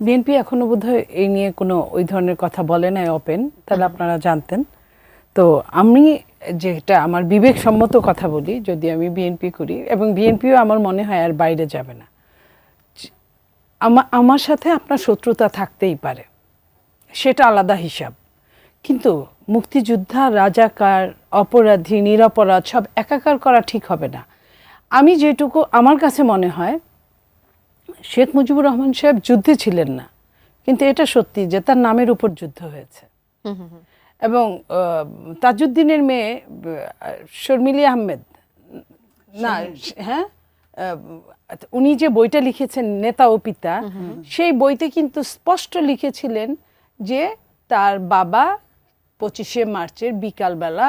BNP এখনও বোধহয় এই নিয়ে কোনো ওই ধরনের কথা বলে নাই ওপেন তাহলে আপনারা জানতেন। তো আমি যেটা আমার বিবেকসম্মত কথা বলি যদি আমি বিএনপি করি এবং বিএনপিও আমার মনে হয় আর বাইরে যাবে না। আমা আমার সাথে আপনার শত্রুতা থাকতেই পারে সেটা আলাদা হিসাব। কিন্তু মুক্তিযোদ্ধা রাজাকার অপরাধী নিরপরাধ সব একাকার করা ঠিক হবে না। আমি যেটুকু আমার কাছে মনে হয় শেখ মুজিবুর রহমান সাহেব যুদ্ধে ছিলেন না। কিন্তু এটা সত্যি যে তার নামের উপর যুদ্ধ হয়েছে। এবং তাজউদ্দিনের মেয়ে শর্মিলি আহমেদ না হ্যাঁ? উনি যে বইটা লিখেছেন নেতা ও পিতা সেই বইতে কিন্তু স্পষ্ট লিখেছিলেন যে তার বাবা পঁচিশে মার্চের বিকালবেলা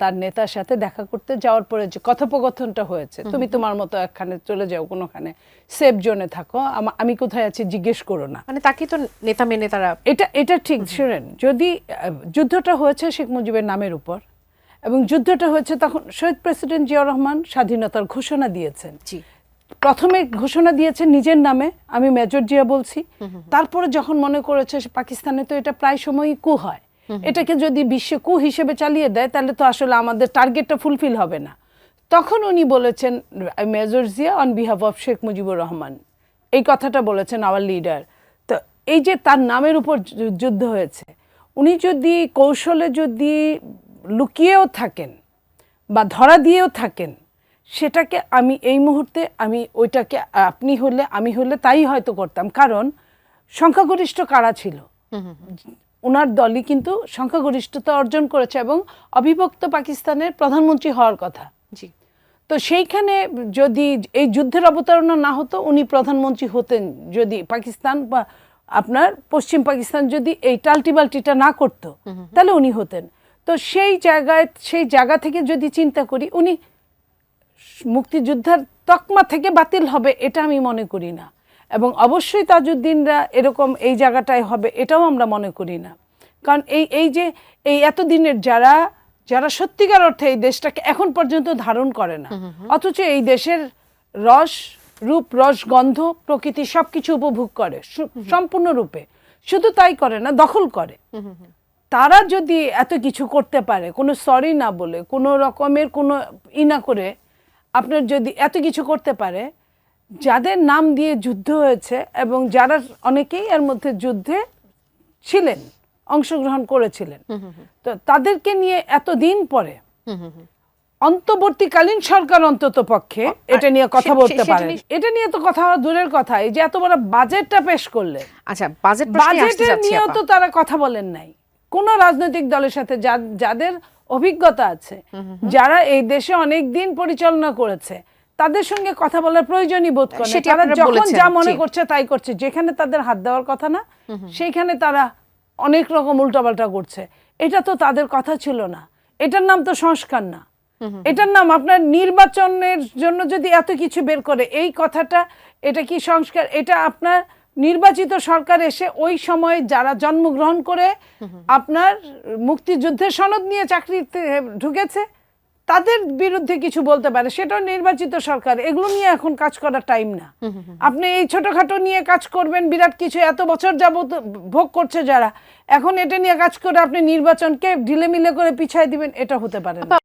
তার নেতার সাথে দেখা করতে যাওয়ার পরে যে কথোপকথনটা হয়েছে তুমি তোমার মতো একখানে চলে যাও কোনোখানে সেফ জোনে থাকো আমি কোথায় আছি জিজ্ঞেস করো না। মানে তাকে তো নেতা মেনে তারা এটা এটা ঠিক শুনেন যদি যুদ্ধটা হয়েছে শেখ মুজিবের নামের উপর এবং যুদ্ধটা হয়েছে তখন শহীদ প্রেসিডেন্ট জিয়াউর রহমান স্বাধীনতার ঘোষণা দিয়েছেন। জি। প্রথমে ঘোষণা দিয়েছেন নিজের নামে আমি মেজর জিয়া বলছি। তারপরে যখন মনে করেছে পাকিস্তানে তো এটা প্রায় সময়ই কু হয়। এটাকে যদি বিশ্বে কু হিসেবে চালিয়ে দেয় তাহলে তো আসলে আমাদের টার্গেটটা ফুলফিল হবে না। তখন উনি বলেছেন major Zia on behalf of Sheikh Mujibur Rahman এই কথাটা বলেছেন আওয়ার লিডার তো এই যে তার নামের উপর যুদ্ধ হয়েছে উনি যদি কৌশলে যদি লুকিয়েও থাকেন বা ধরা দিয়েও থাকেন সেটাকে আমি এই মুহূর্তে আমি ওইটাকে আপনি হলে আমি হলে তাই হয়তো করতাম। কারণ সংখ্যাগরিষ্ঠ কারা ছিল? ওনার দলই কিন্তু সংখ্যাগরিষ্ঠতা অর্জন করেছে এবং অবিভক্ত পাকিস্তানের প্রধানমন্ত্রী হওয়ার কথা। জি। তো সেইখানে যদি এই যুদ্ধের অবতারণা না হতো উনি প্রধানমন্ত্রী হতেন যদি পাকিস্তান বা আপনার পশ্চিম পাকিস্তান যদি এই টালটিবাল্টিটা না করতো তাহলে উনি হতেন। তো সেই জায়গায় সেই জায়গা থেকে যদি চিন্তা করি উনি মুক্তিযোদ্ধার তকমা থেকে বাতিল হবে এটা আমি মনে করি না। এবং অবশ্যই তাজউদ্দিনরা এরকম এই জায়গাটায় হবে এটাও আমরা মনে করি না। কারণ এই এই যে এই এতদিনের যারা যারা সত্যিকার অর্থে এই দেশটাকে এখন পর্যন্ত ধারণ করে না অথচ এই দেশের রস রূপ রস গন্ধ প্রকৃতি সব কিছু উপভোগ করে সম্পূর্ণরূপে। শুধু তাই করে না দখল করে। তারা যদি এত কিছু করতে পারে কোনো সরি না বলে কোনো রকমের কোনো ই না করে আপনার যদি এত কিছু করতে পারে যাদের নাম দিয়ে যুদ্ধ হয়েছে এবং যারা অনেকেই এর মধ্যে যুদ্ধে ছিলেন অংশগ্রহণ করেছিলেন তো তাদেরকে নিয়ে এত দিন পরে অন্তর্বর্তীকালীন সরকার অন্তত পক্ষে এটা নিয়ে কথা বলতে পারে এটা নিয়ে তো কথা দূরের কথা এই যে এত বড় বাজেটটা পেশ করলে। আচ্ছা বাজেট বাজেটের নিয়েও তো তারা কথা বলেন নাই। কোন রাজনৈতিক দলের সাথে যা- যাদের অভিজ্ঞতা আছে যারা এই দেশে অনেক দিন পরিচালনা করেছে তাদের সঙ্গে কথা বলার প্রয়োজনই বোধ করে। তারা যখন যা মনে করছে তাই করছে। যেখানে তাদের হাত দেওয়ার কথা না সেইখানে তারা অনেক রকম উল্টাপাল্টা করছে। এটা তো তাদের কথা ছিল না। এটার নাম তো সংস্কার না। এটার নাম আপনার নির্বাচনের জন্য যদি এত কিছু বের করে এই কথাটা এটা কি সংস্কার? এটা আপনার নির্বাচিত সরকার এসে ওই সময় যারা জন্মগ্রহণ করে আপনার মুক্তিযুদ্ধের সনদ নিয়ে চাকরিতে ঢুকেছে তাদের বিরুদ্ধে কিছু বলতে পারে সেটাও নির্বাচিত সরকার এগুলো নিয়ে এখন কাজ করার টাইম না। আপনি এই ছোটখাটো নিয়ে কাজ করবেন বিরাট কিছু এত বছর যাবত ভোগ করছে যারা এখন এটা নিয়ে কাজ করে আপনি নির্বাচনকে ঢিলেমিলে করে পিছায় দিবেন এটা হতে পারে না।